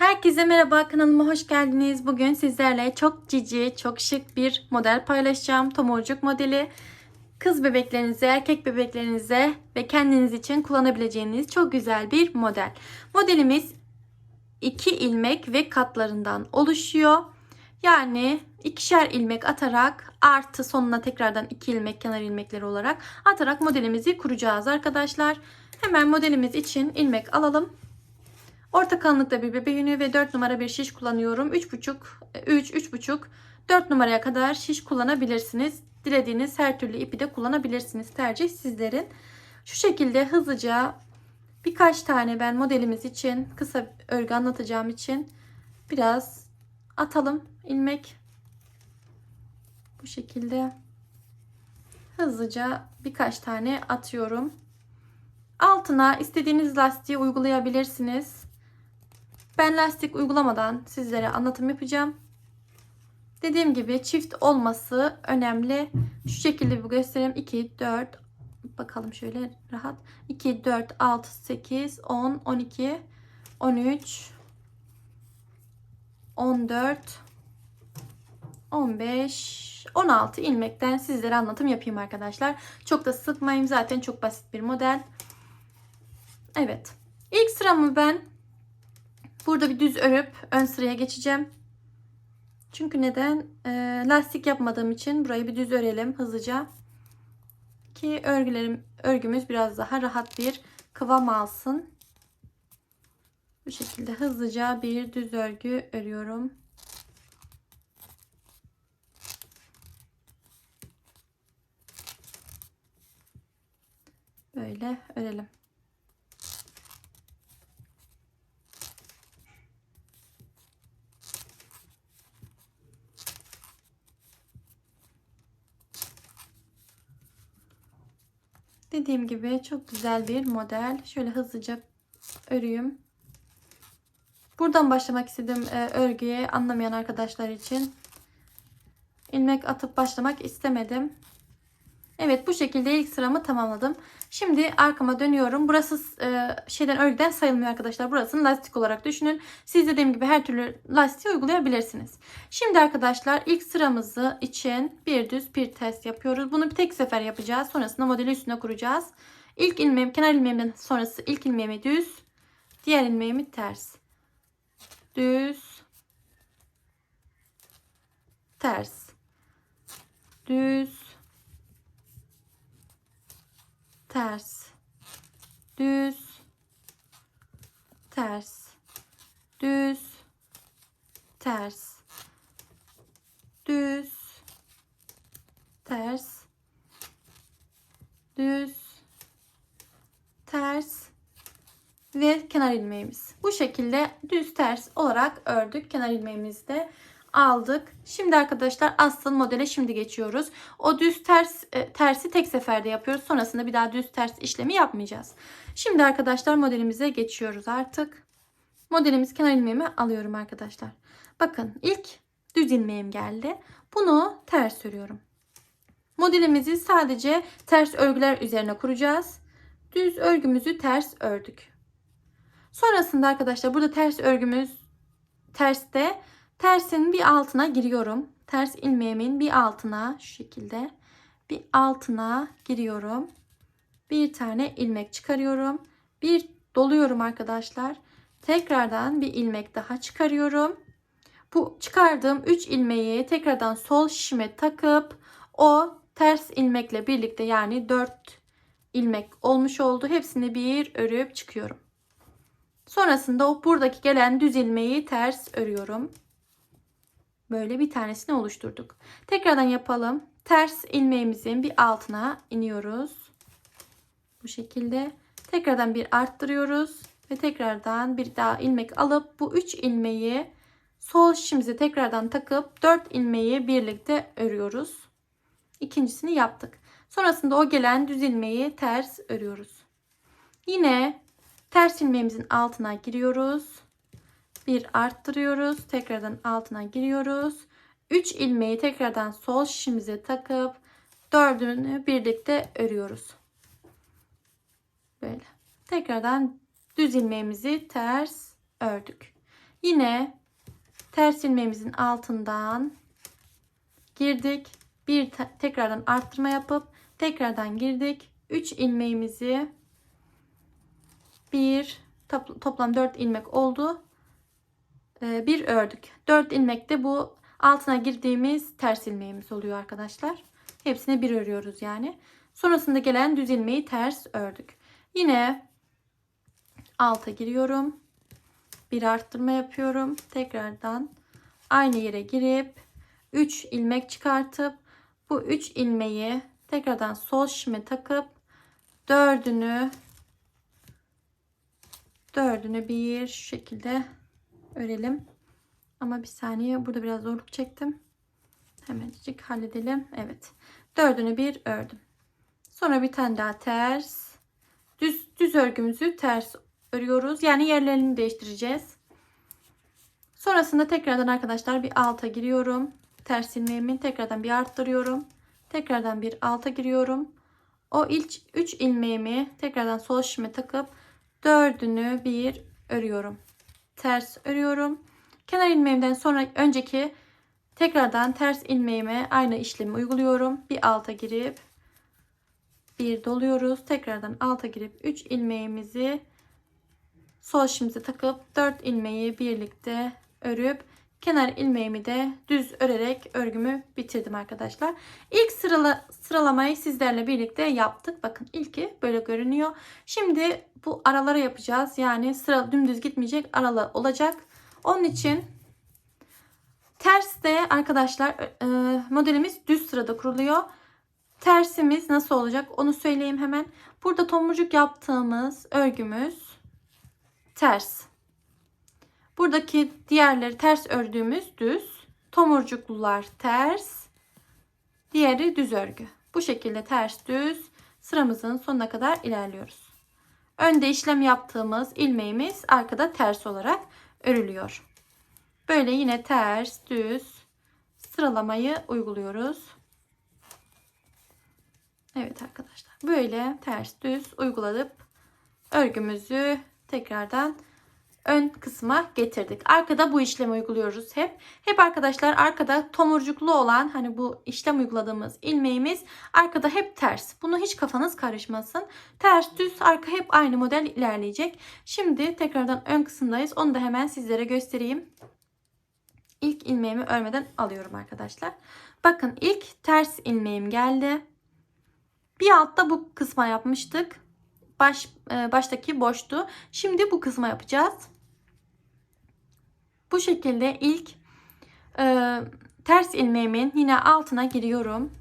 Herkese merhaba kanalıma hoş geldiniz. Bugün sizlerle çok cici, çok şık bir model paylaşacağım. Tomurcuk modeli. Kız bebeklerinize, erkek bebeklerinize ve kendiniz için kullanabileceğiniz çok güzel bir model. Modelimiz iki ilmek ve katlarından oluşuyor. Yani ikişer ilmek atarak artı sonuna tekrardan iki ilmek kenar ilmekleri olarak atarak modelimizi kuracağız arkadaşlar. Hemen modelimiz için ilmek alalım. Orta kalınlıkta bir bebe yünü ve 4 numara bir şiş kullanıyorum. 3,5 3 3,5 4 numaraya kadar şiş kullanabilirsiniz. Dilediğiniz her türlü ipi de kullanabilirsiniz. Tercih sizlerin. Şu şekilde hızlıca birkaç tane ben modelimiz için kısa örgü anlatacağım için biraz atalım ilmek. Bu şekilde hızlıca birkaç tane atıyorum. Altına istediğiniz lastiği uygulayabilirsiniz. Ben lastik uygulamadan sizlere anlatım yapacağım. Dediğim gibi çift olması önemli. Şu şekilde bir göstereyim. 2, 4, bakalım şöyle rahat. 2, 4, 6, 8, 10, 12, 13, 14, 15, 16 ilmekten sizlere anlatım yapayım arkadaşlar. Çok da sıkmayayım. Zaten çok basit bir model. Evet. İlk sıramı ben burada bir düz örüp ön sıraya geçeceğim. Çünkü neden? E, lastik yapmadığım için burayı bir düz örelim hızlıca. Ki örgülerim, örgümüz biraz daha rahat bir kıvam alsın. Bu şekilde hızlıca bir düz örgü örüyorum. Böyle örelim. Dediğim gibi çok güzel bir model. Şöyle hızlıca örüyüm. Buradan başlamak istedim e, örgüye anlamayan arkadaşlar için. ilmek atıp başlamak istemedim. Evet bu şekilde ilk sıramı tamamladım. Şimdi arkama dönüyorum. Burası e, şeyden örgüden sayılmıyor arkadaşlar. Burasını lastik olarak düşünün. Siz dediğim gibi her türlü lastiği uygulayabilirsiniz. Şimdi arkadaşlar ilk sıramızı için bir düz bir ters yapıyoruz. Bunu bir tek sefer yapacağız. Sonrasında modeli üstüne kuracağız. İlk ilmeğim kenar ilmeğimden sonrası ilk ilmeğimi düz. Diğer ilmeğimi ters. Düz. Ters. Düz ters, düz, ters, düz, ters, düz, ters, düz, ters. Ve kenar ilmeğimiz. Bu şekilde düz ters olarak ördük. Kenar ilmeğimizde aldık. Şimdi arkadaşlar asıl modele şimdi geçiyoruz. O düz ters e, tersi tek seferde yapıyoruz. Sonrasında bir daha düz ters işlemi yapmayacağız. Şimdi arkadaşlar modelimize geçiyoruz artık. Modelimiz kenar ilmeğimi alıyorum arkadaşlar. Bakın ilk düz ilmeğim geldi. Bunu ters örüyorum. Modelimizi sadece ters örgüler üzerine kuracağız. Düz örgümüzü ters ördük. Sonrasında arkadaşlar burada ters örgümüz terste Tersin bir altına giriyorum. Ters ilmeğimin bir altına şu şekilde bir altına giriyorum. Bir tane ilmek çıkarıyorum. Bir doluyorum arkadaşlar. Tekrardan bir ilmek daha çıkarıyorum. Bu çıkardığım 3 ilmeği tekrardan sol şişime takıp o ters ilmekle birlikte yani 4 ilmek olmuş oldu. Hepsini bir örüp çıkıyorum. Sonrasında o buradaki gelen düz ilmeği ters örüyorum. Böyle bir tanesini oluşturduk. Tekrardan yapalım. Ters ilmeğimizin bir altına iniyoruz. Bu şekilde. Tekrardan bir arttırıyoruz. Ve tekrardan bir daha ilmek alıp bu 3 ilmeği sol şişimize tekrardan takıp 4 ilmeği birlikte örüyoruz. İkincisini yaptık. Sonrasında o gelen düz ilmeği ters örüyoruz. Yine ters ilmeğimizin altına giriyoruz bir arttırıyoruz. Tekrardan altına giriyoruz. 3 ilmeği tekrardan sol şişimize takıp dördünü birlikte örüyoruz. Böyle. Tekrardan düz ilmeğimizi ters ördük. Yine ters ilmeğimizin altından girdik. Bir te- tekrardan arttırma yapıp tekrardan girdik. 3 ilmeğimizi bir top- toplam 4 ilmek oldu. Ee, bir ördük. 4 ilmek de bu altına girdiğimiz ters ilmeğimiz oluyor arkadaşlar. Hepsine bir örüyoruz yani. Sonrasında gelen düz ilmeği ters ördük. Yine alta giriyorum. Bir arttırma yapıyorum. Tekrardan aynı yere girip 3 ilmek çıkartıp bu 3 ilmeği tekrardan sol şişime takıp dördünü dördünü bir şekilde örelim. Ama bir saniye burada biraz zorluk çektim. Hemencik halledelim. Evet. Dördünü bir ördüm. Sonra bir tane daha ters. Düz, düz örgümüzü ters örüyoruz. Yani yerlerini değiştireceğiz. Sonrasında tekrardan arkadaşlar bir alta giriyorum. Ters ilmeğimi tekrardan bir arttırıyorum. Tekrardan bir alta giriyorum. O ilk 3 ilmeğimi tekrardan sol şişime takıp dördünü bir örüyorum. Ters örüyorum. Kenar ilmeğimden sonra önceki tekrardan ters ilmeğime aynı işlemi uyguluyorum. Bir alta girip bir doluyoruz. Tekrardan alta girip 3 ilmeğimizi sol şişimize takıp 4 ilmeği birlikte örüp kenar ilmeğimi de düz örerek örgümü bitirdim arkadaşlar. İlk sırala, sıralamayı sizlerle birlikte yaptık. Bakın ilki böyle görünüyor. Şimdi bu aralara yapacağız. Yani sıra dümdüz gitmeyecek aralar olacak. Onun için ters de arkadaşlar e, modelimiz düz sırada kuruluyor. Tersimiz nasıl olacak onu söyleyeyim hemen. Burada tomurcuk yaptığımız örgümüz ters. Buradaki diğerleri ters ördüğümüz düz. Tomurcuklular ters. Diğeri düz örgü. Bu şekilde ters düz sıramızın sonuna kadar ilerliyoruz. Önde işlem yaptığımız ilmeğimiz arkada ters olarak örülüyor. Böyle yine ters düz sıralamayı uyguluyoruz. Evet arkadaşlar. Böyle ters düz uyguladık. Örgümüzü tekrardan ön kısma getirdik. Arkada bu işlemi uyguluyoruz hep. Hep arkadaşlar arkada tomurcuklu olan hani bu işlem uyguladığımız ilmeğimiz arkada hep ters. Bunu hiç kafanız karışmasın. Ters düz arka hep aynı model ilerleyecek. Şimdi tekrardan ön kısımdayız. Onu da hemen sizlere göstereyim. İlk ilmeğimi örmeden alıyorum arkadaşlar. Bakın ilk ters ilmeğim geldi. Bir altta bu kısma yapmıştık. Baş, e, baştaki boştu. Şimdi bu kısma yapacağız. Bu şekilde ilk e, ters ilmeğimin yine altına giriyorum.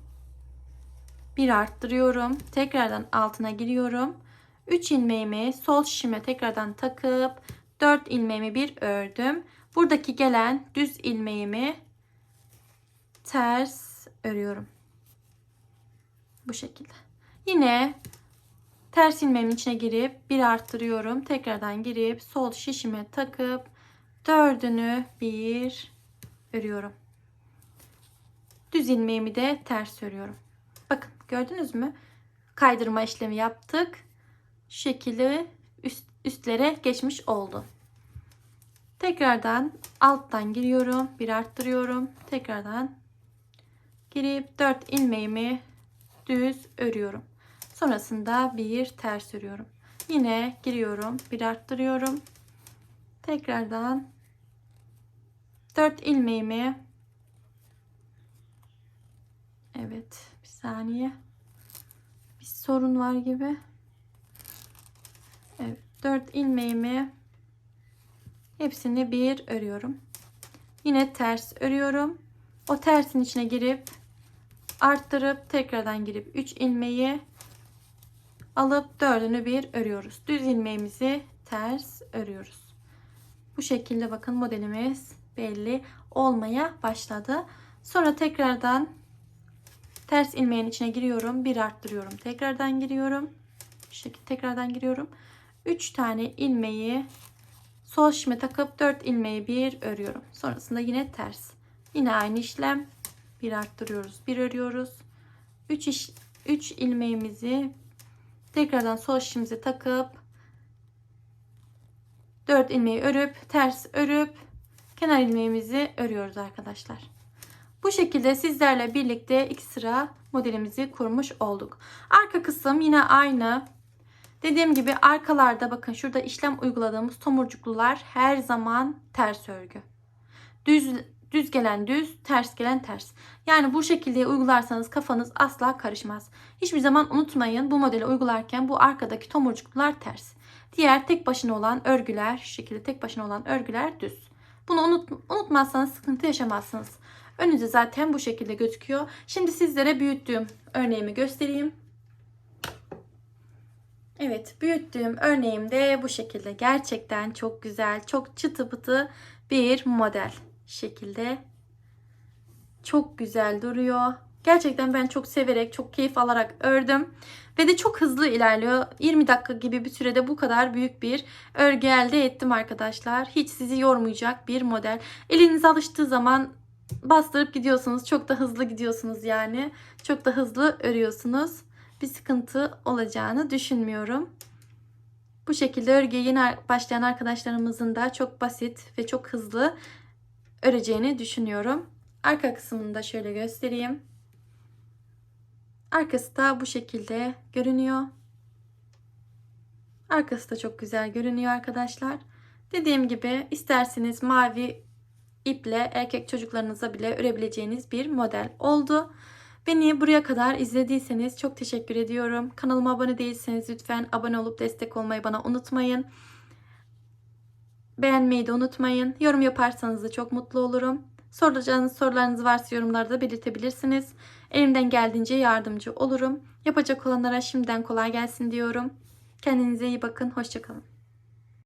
Bir arttırıyorum. Tekrardan altına giriyorum. 3 ilmeğimi sol şişime tekrardan takıp 4 ilmeğimi bir ördüm. Buradaki gelen düz ilmeğimi ters örüyorum. Bu şekilde. Yine ters ilmeğimin içine girip bir arttırıyorum. Tekrardan girip sol şişime takıp dördünü bir örüyorum. Düz ilmeğimi de ters örüyorum. Bakın gördünüz mü? Kaydırma işlemi yaptık. Şu şekilde üst, üstlere geçmiş oldu. Tekrardan alttan giriyorum. Bir arttırıyorum. Tekrardan girip 4 ilmeğimi düz örüyorum. Sonrasında bir ters örüyorum. Yine giriyorum. Bir arttırıyorum. Tekrardan 4 ilmeğimi Evet, bir saniye. Bir sorun var gibi. Evet, 4 ilmeğimi hepsini bir örüyorum. Yine ters örüyorum. O tersin içine girip arttırıp tekrardan girip 3 ilmeği alıp dördünü bir örüyoruz. Düz ilmeğimizi ters örüyoruz. Bu şekilde bakın modelimiz belli olmaya başladı. Sonra tekrardan ters ilmeğin içine giriyorum. Bir arttırıyorum. Tekrardan giriyorum. Bu şekilde tekrardan giriyorum. 3 tane ilmeği sol şişime takıp 4 ilmeği bir örüyorum. Sonrasında yine ters. Yine aynı işlem. Bir arttırıyoruz. Bir örüyoruz. 3 iş 3 ilmeğimizi tekrardan sol şişimize takıp 4 ilmeği örüp ters örüp kenar ilmeğimizi örüyoruz arkadaşlar. Bu şekilde sizlerle birlikte iki sıra modelimizi kurmuş olduk. Arka kısım yine aynı. Dediğim gibi arkalarda bakın şurada işlem uyguladığımız tomurcuklular her zaman ters örgü. Düz düz gelen düz, ters gelen ters. Yani bu şekilde uygularsanız kafanız asla karışmaz. Hiçbir zaman unutmayın bu modeli uygularken bu arkadaki tomurcuklular ters. Diğer tek başına olan örgüler, şu şekilde tek başına olan örgüler düz. Bunu unut, unutmazsanız sıkıntı yaşamazsınız. Önünüzde zaten bu şekilde gözüküyor. Şimdi sizlere büyüttüğüm örneğimi göstereyim. Evet büyüttüğüm örneğim de bu şekilde. Gerçekten çok güzel, çok çıtı pıtı bir model şekilde. Çok güzel duruyor. Gerçekten ben çok severek, çok keyif alarak ördüm. Ve de çok hızlı ilerliyor. 20 dakika gibi bir sürede bu kadar büyük bir örgü elde ettim arkadaşlar. Hiç sizi yormayacak bir model. Eliniz alıştığı zaman bastırıp gidiyorsunuz. Çok da hızlı gidiyorsunuz yani. Çok da hızlı örüyorsunuz. Bir sıkıntı olacağını düşünmüyorum. Bu şekilde örgüye yeni başlayan arkadaşlarımızın da çok basit ve çok hızlı öreceğini düşünüyorum. Arka kısmını da şöyle göstereyim. Arkası da bu şekilde görünüyor. Arkası da çok güzel görünüyor arkadaşlar. Dediğim gibi isterseniz mavi iple erkek çocuklarınıza bile örebileceğiniz bir model oldu. Beni buraya kadar izlediyseniz çok teşekkür ediyorum. Kanalıma abone değilseniz lütfen abone olup destek olmayı bana unutmayın. Beğenmeyi de unutmayın. Yorum yaparsanız da çok mutlu olurum. Soracağınız sorularınız varsa yorumlarda belirtebilirsiniz. Elimden geldiğince yardımcı olurum. Yapacak olanlara şimdiden kolay gelsin diyorum. Kendinize iyi bakın. Hoşçakalın.